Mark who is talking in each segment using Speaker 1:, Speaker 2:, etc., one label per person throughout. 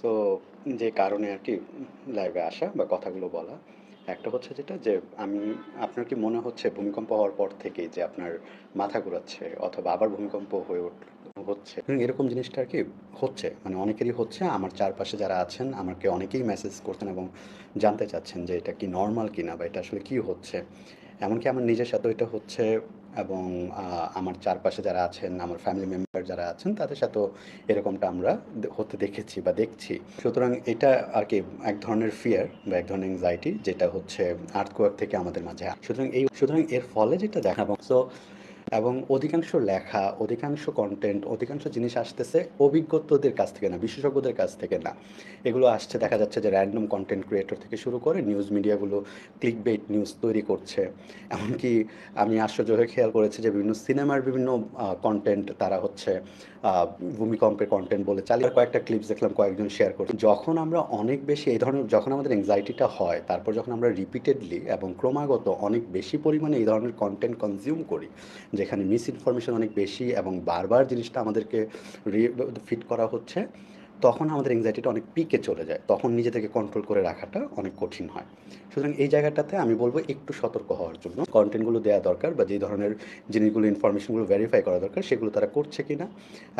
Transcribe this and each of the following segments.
Speaker 1: So যে কারণে আর কি লাইভে আসা বা কথাগুলো বলা, একটা হচ্ছে যেটা যে আমি, আপনার কি মনে হচ্ছে ভূমিকম্প হওয়ার পর থেকেই যে আপনার মাথা ঘোরাচ্ছে অথবা আবার ভূমিকম্প হয়ে হচ্ছে? এরকম জিনিসটা আর কি হচ্ছে মানে অনেকেরই হচ্ছে। আমার চারপাশে যারা আছেন, আমাকে অনেকেই মেসেজ করছেন এবং জানতে চাচ্ছেন যে এটা কি নর্মাল কিনা বা এটা আসলে কি হচ্ছে? এমনকি আমার নিজের সাথেও এটা হচ্ছে। এবং আমার চারপাশে যারা আছেন, আমার ফ্যামিলি মেম্বার যারা আছেন, তাদের সাথেও এরকমটা আমরা হতে দেখেছি বা দেখছি সুতরাং এটা আর কি এক ধরনের ফিয়ার বা এক ধরনের অ্যাংজাইটি যেটা হচ্ছে আর্থকোয়াক থেকে আমাদের মাঝে। সুতরাং এই, সুতরাং এর ফলে যেটা দেখা সো এবং অধিকাংশ লেখা, অধিকাংশ কন্টেন্ট অধিকাংশ জিনিস আসতেছে অভিজ্ঞতাদের কাছ থেকে না, বিশেষজ্ঞদের কাছ থেকে না। এগুলো আসছে, দেখা যাচ্ছে যে র্যান্ডম কন্টেন্ট ক্রিয়েটর থেকে শুরু করে নিউজ মিডিয়াগুলো ক্লিক বেট নিউজ তৈরি করছে। এমনকি আমি আশ্চর্য হয়ে খেয়াল করেছি যে বিভিন্ন সিনেমার বিভিন্ন কন্টেন্ট তারা হচ্ছে ভূমিকম্পের কন্টেন্ট বলে চালিয়ে কয়েকটা ক্লিপস দেখলাম, কয়েকজন শেয়ার করছে। যখন আমরা অনেক বেশি এই ধরনের, যখন আমাদের এংজাইটিটা হয়, তারপর যখন আমরা রিপিটেডলি এবং ক্রমাগত অনেক বেশি পরিমাণে এই ধরনের কন্টেন্ট কনজিউম করি যেখানে মিস ইনফরমেশন অনেক বেশি এবং বারবার জিনিসটা আমাদেরকে ফিট করা হচ্ছে, তখন আমাদের এংজাইটিটা অনেক পিকে চলে যায়। তখন নিজে থেকে কন্ট্রোল করে রাখাটা অনেক কঠিন হয়। সুতরাং এই জায়গাটাতে আমি বলব একটু সতর্ক হওয়ার জন্য। কন্টেন্টগুলো দেওয়া দরকার বা যে ধরনের জিনিসগুলো ইনফরমেশনগুলো ভেরিফাই করা দরকার, সেগুলো তারা করছে কিনা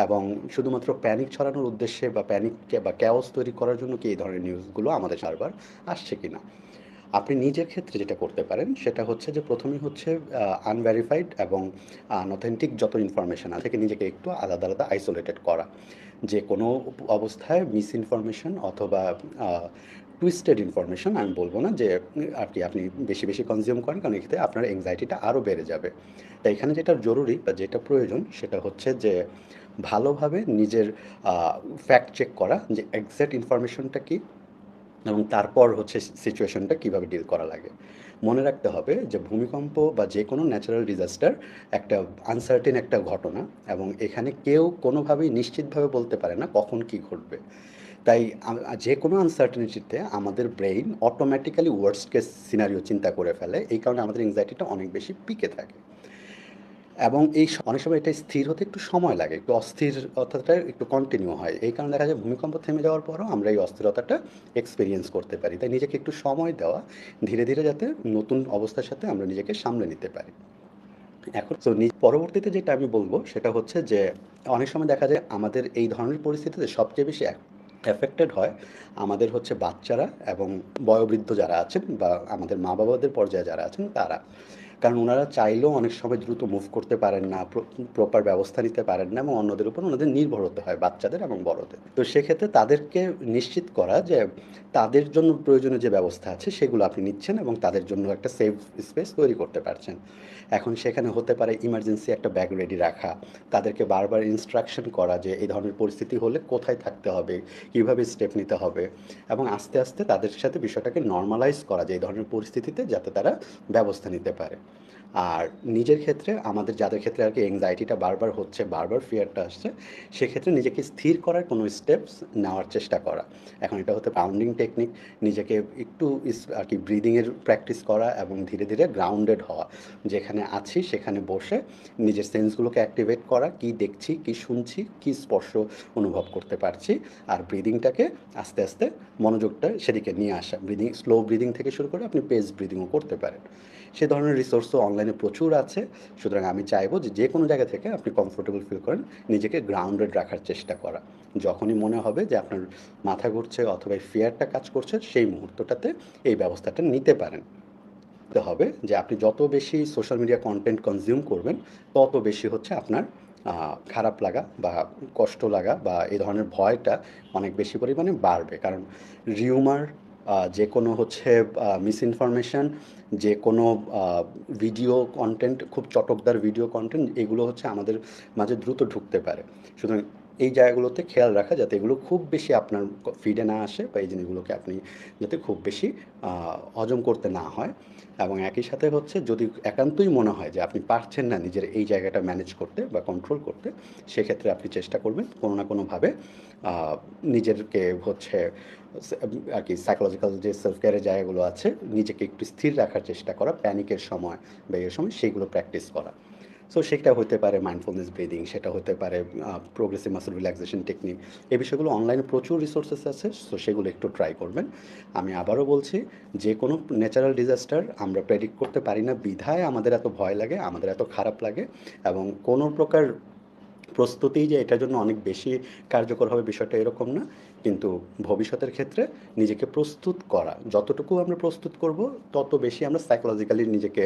Speaker 1: এবং শুধুমাত্র প্যানিক ছড়ানোর উদ্দেশ্যে বা প্যানিক বা ক্যাওস তৈরি করার জন্য কি এই ধরনের নিউজগুলো আমাদের সারবার আসছে কিনা। আপনি নিজের ক্ষেত্রে যেটা করতে পারেন, সেটা হচ্ছে যে প্রথমেই হচ্ছে আনভেরিফাইড এবং আনঅথেন্টিক যত ইনফরমেশন আছে থেকে নিজেকে একটু আলাদা আলাদা আইসোলেটেড করা। যে কোনো অবস্থায় মিস ইনফরমেশন অথবা টুইস্টেড ইনফরমেশন আমি বলব না যে কি আপনি বেশি বেশি কনজিউম করেন, কারণ এক্ষেত্রে আপনার এংজাইটিটা আরও বেড়ে যাবে। তাই এখানে যেটা জরুরি বা যেটা প্রয়োজন, সেটা হচ্ছে যে ভালোভাবে নিজের ফ্যাক্ট চেক করা যে এক্স্যাক্ট ইনফরমেশনটা কি এবং তারপর হচ্ছে সিচুয়েশনটা কীভাবে ডিল করা লাগে। মনে রাখতে হবে যে ভূমিকম্প বা যে কোনো ন্যাচারাল ডিজাস্টার একটা আনসার্টেন একটা ঘটনা এবং এখানে কেউ কোনোভাবেই নিশ্চিতভাবে বলতে পারে না কখন কি ঘটবে। তাই যে কোনো আনসার্টেনিটিতে আমাদের brain automatically worst case scenario চিন্তা করে ফেলে। এই কারণে আমাদের এংজাইটিটা অনেক বেশি পিকে থাকে। এবং এই অনেক সময় এটা স্থির হতে একটু সময় লাগে, একটু অস্থিরতাটা একটু কন্টিনিউ হয়। এই কারণে দেখা যায় ভূমিকম্প থেমে যাওয়ার পরও আমরা এই অস্থিরতাটা এক্সপিরিয়েন্স করতে পারি। তাই নিজেকে একটু সময় দেওয়া, ধীরে ধীরে যাতে নতুন অবস্থার সাথে আমরা নিজেকে সামলে নিতে পারি। এখন তো পরবর্তীতে যেটা আমি বলব, সেটা হচ্ছে যে অনেক সময় দেখা যায় আমাদের এই ধরনের পরিস্থিতিতে সবচেয়ে বেশি এফেক্টেড হয় আমাদের হচ্ছে বাচ্চারা এবং বয়োবৃদ্ধ যারা আছেন বা আমাদের মা বাবাদের পর্যায়ে যারা আছেন, তারা। কারণ ওনারা চাইলেও অনেক সময় দ্রুত মুভ করতে পারেন না প্রপার ব্যবস্থা নিতে পারেন না এবং অন্যদের উপর ওনাদের নির্ভর হতে হয়, বাচ্চাদের এবং বড়দের। তো সেক্ষেত্রে তাদেরকে নিশ্চিত করা যে তাদের জন্য প্রয়োজনীয় যে ব্যবস্থা আছে সেগুলো আপনি নিচ্ছেন এবং তাদের জন্য একটা সেফ স্পেস তৈরি করতে পারছেন। এখন সেখানে হতে পারে ইমার্জেন্সি একটা ব্যাগ রেডি রাখা, তাদেরকে বারবার ইনস্ট্রাকশন করা যে এই ধরনের পরিস্থিতি হলে কোথায় থাকতে হবে, কীভাবে স্টেপ নিতে হবে এবং আস্তে আস্তে তাদের সাথে বিষয়টাকে নর্মালাইজ করা যে এই ধরনের পরিস্থিতিতে যাতে তারা ব্যবস্থা নিতে পারে। আর নিজের ক্ষেত্রে, আমাদের যাদের ক্ষেত্রে আর কি এংজাইটিটা বারবার হচ্ছে, বারবার ফিয়ারটা আসছে, সেক্ষেত্রে নিজেকে স্থির করার কোনো স্টেপস নেওয়ার চেষ্টা করা। এখন এটা হতে পাউন্ডিং টেকনিক নিজেকে একটু আর কি ব্রিদিংয়ের প্র্যাকটিস করা এবং ধীরে ধীরে গ্রাউন্ডেড হওয়া। যেখানে আছি, সেখানে বসে নিজের সেন্সগুলোকে অ্যাক্টিভেট করা, কি দেখছি, কি শুনছি, কি স্পর্শ অনুভব করতে পারছি, আর ব্রিদিংটাকে আস্তে আস্তে মনোযোগটা সেদিকে নিয়ে আসা। ব্রিদিং স্লো ব্রিদিং থেকে শুরু করে আপনি পেস ব্রিদিংও করতে পারেন। সে ধরনের রিসোর্সও অনলাইনে প্রচুর আছে। সুতরাং আমি চাইব যে যে কোনো জায়গা থেকে আপনি কমফোর্টেবল ফিল করেন, নিজেকে গ্রাউন্ডেড রাখার চেষ্টা করা। যখনই মনে হবে যে আপনার মাথা ঘুরছে অথবা ফিয়ারটা কাজ করছে, সেই মুহূর্তটাতে এই ব্যবস্থাটা নিতে পারেন। হবে যে আপনি যত বেশি সোশ্যাল মিডিয়া কন্টেন্ট কনজিউম করবেন, তত বেশি হচ্ছে আপনার খারাপ লাগা বা কষ্ট লাগা বা এই ধরনের ভয়টা অনেক বেশি পরিমাণে বাড়বে। কারণ রিউমার যে কোনো হচ্ছে মিস ইনফরমেশান যে কোনো ভিডিও কন্টেন্ট খুব চটকদার ভিডিও কন্টেন্ট এগুলো হচ্ছে আমাদের মাঝে দ্রুত ঢুকতে পারে। সুতরাং এই জায়গাগুলোতে খেয়াল রাখা যাতে এগুলো খুব বেশি আপনার ফিডে না আসে বা এই জিনিসগুলোকে আপনি যাতে খুব বেশি হজম করতে না হয়। এবং একই সাথে হচ্ছে যদি একান্তই মনে হয় যে আপনি পারছেন না নিজের এই জায়গাটা ম্যানেজ করতে বা কন্ট্রোল করতে, সেক্ষেত্রে আপনি চেষ্টা করবেন কোনো না কোনোভাবে নিজেরকে হচ্ছে আর কি সাইকোলজিক্যাল যে সেলফ কেয়ারের জায়গাগুলো আছে, নিজেকে একটু স্থির রাখার চেষ্টা করা প্যানিকের সময় বা এর সময় সেইগুলো প্র্যাকটিস করা। সো সেটা হতে পারে মাইন্ডফুলনেস ব্রিদিং সেটা হতে পারে প্রোগ্রেসিভ মাসল রিল্যাক্সেশন টেকনিক এই বিষয়গুলো অনলাইনে প্রচুর রিসোর্সেস আছে সো সেগুলো একটু ট্রাই করবেন। আমি আবারও বলছি, যে কোনো ন্যাচারাল ডিজাস্টার আমরা প্রেডিক্ট করতে পারি না। বিধায় আমাদের এত ভয় লাগে, আমাদের এত খারাপ লাগে এবং কোনো প্রকার প্রস্তুতি যে এটার জন্য অনেক বেশি কার্যকর হবে বিষয়টা এরকম না, কিন্তু ভবিষ্যতের ক্ষেত্রে নিজেকে প্রস্তুত করা। যতটুকু আমরা প্রস্তুত করব, তত বেশি আমরা সাইকোলজিক্যালি নিজেকে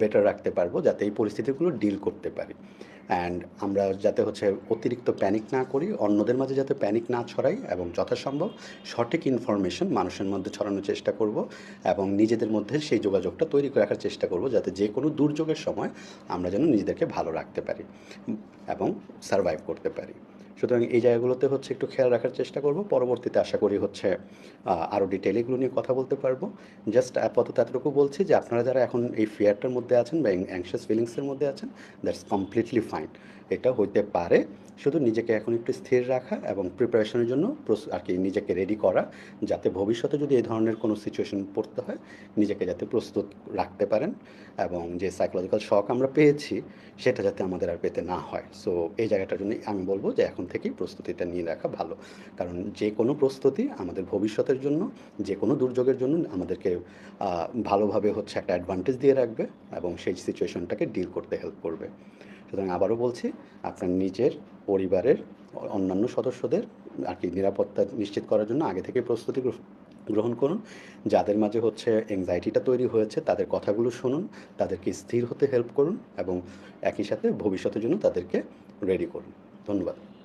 Speaker 1: বেটার রাখতে পারব, যাতে এই পরিস্থিতিগুলো ডিল করতে পারি। অ্যান্ড আমরা যাতে হচ্ছে অতিরিক্ত প্যানিক না করি, অন্যদের মাঝে যাতে প্যানিক না ছড়াই এবং যথাসম্ভব সঠিক ইনফরমেশন মানুষের মধ্যে ছড়ানোর চেষ্টা করব এবং নিজেদের মধ্যে সেই যোগাযোগটা তৈরি করে রাখার চেষ্টা করব যাতে যে কোনো দুর্যোগের সময় আমরা যেন নিজেদেরকে ভালো রাখতে পারি এবং সারভাইভ করতে পারি। সুতরাং এই জায়গাগুলোতে হচ্ছে একটু খেয়াল রাখার চেষ্টা করব। পরবর্তীতে আশা করি হচ্ছে আরও ডিটেলে এগুলো নিয়ে কথা বলতে পারব। জাস্ট আপাতত এতটুকু বলছি যে, আপনারা যারা এখন এই ফিয়ারটার মধ্যে আছেন বা অ্যাংশিয়াস ফিলিংসের মধ্যে আছেন দ্যাটস কমপ্লিটলি ফাইন এটা হইতে পারে। শুধু নিজেকে এখন একটু স্থির রাখা এবং প্রিপারেশনের জন্য আর কি নিজেকে রেডি করা, যাতে ভবিষ্যতে যদি এই ধরনের কোনো সিচুয়েশন পড়তে হয়, নিজেকে যাতে প্রস্তুত রাখতে পারেন এবং যে সাইকোলজিক্যাল শক আমরা পেয়েছি, সেটা যাতে আমাদের আর পেতে না হয়। সো এই জায়গাটার জন্য আমি বলব যে, এখন থেকেই প্রস্তুতিটা নিয়ে রাখা ভালো। কারণ যে কোনো প্রস্তুতি আমাদের ভবিষ্যতের জন্য, যে কোনো দুর্যোগের জন্য আমাদেরকে ভালোভাবে হচ্ছে একটা অ্যাডভান্টেজ দিয়ে রাখবে এবং সেই সিচুয়েশনটাকে ডিল করতে হেল্প করবে। সুতরাং আবারও বলছি, আপনার নিজের পরিবারের অন্যান্য সদস্যদের আর কি নিরাপত্তা নিশ্চিত করার জন্য আগে থেকে প্রস্তুতি গ্রহ- গ্রহণ করুন। যাদের মাঝে হচ্ছে এংজাইটিটা তৈরি হয়েছে, তাদের কথাগুলো শুনুন, তাদেরকে স্থির হতে হেল্প করুন এবং একই সাথে ভবিষ্যতের জন্য তাদেরকে রেডি করুন। ধন্যবাদ।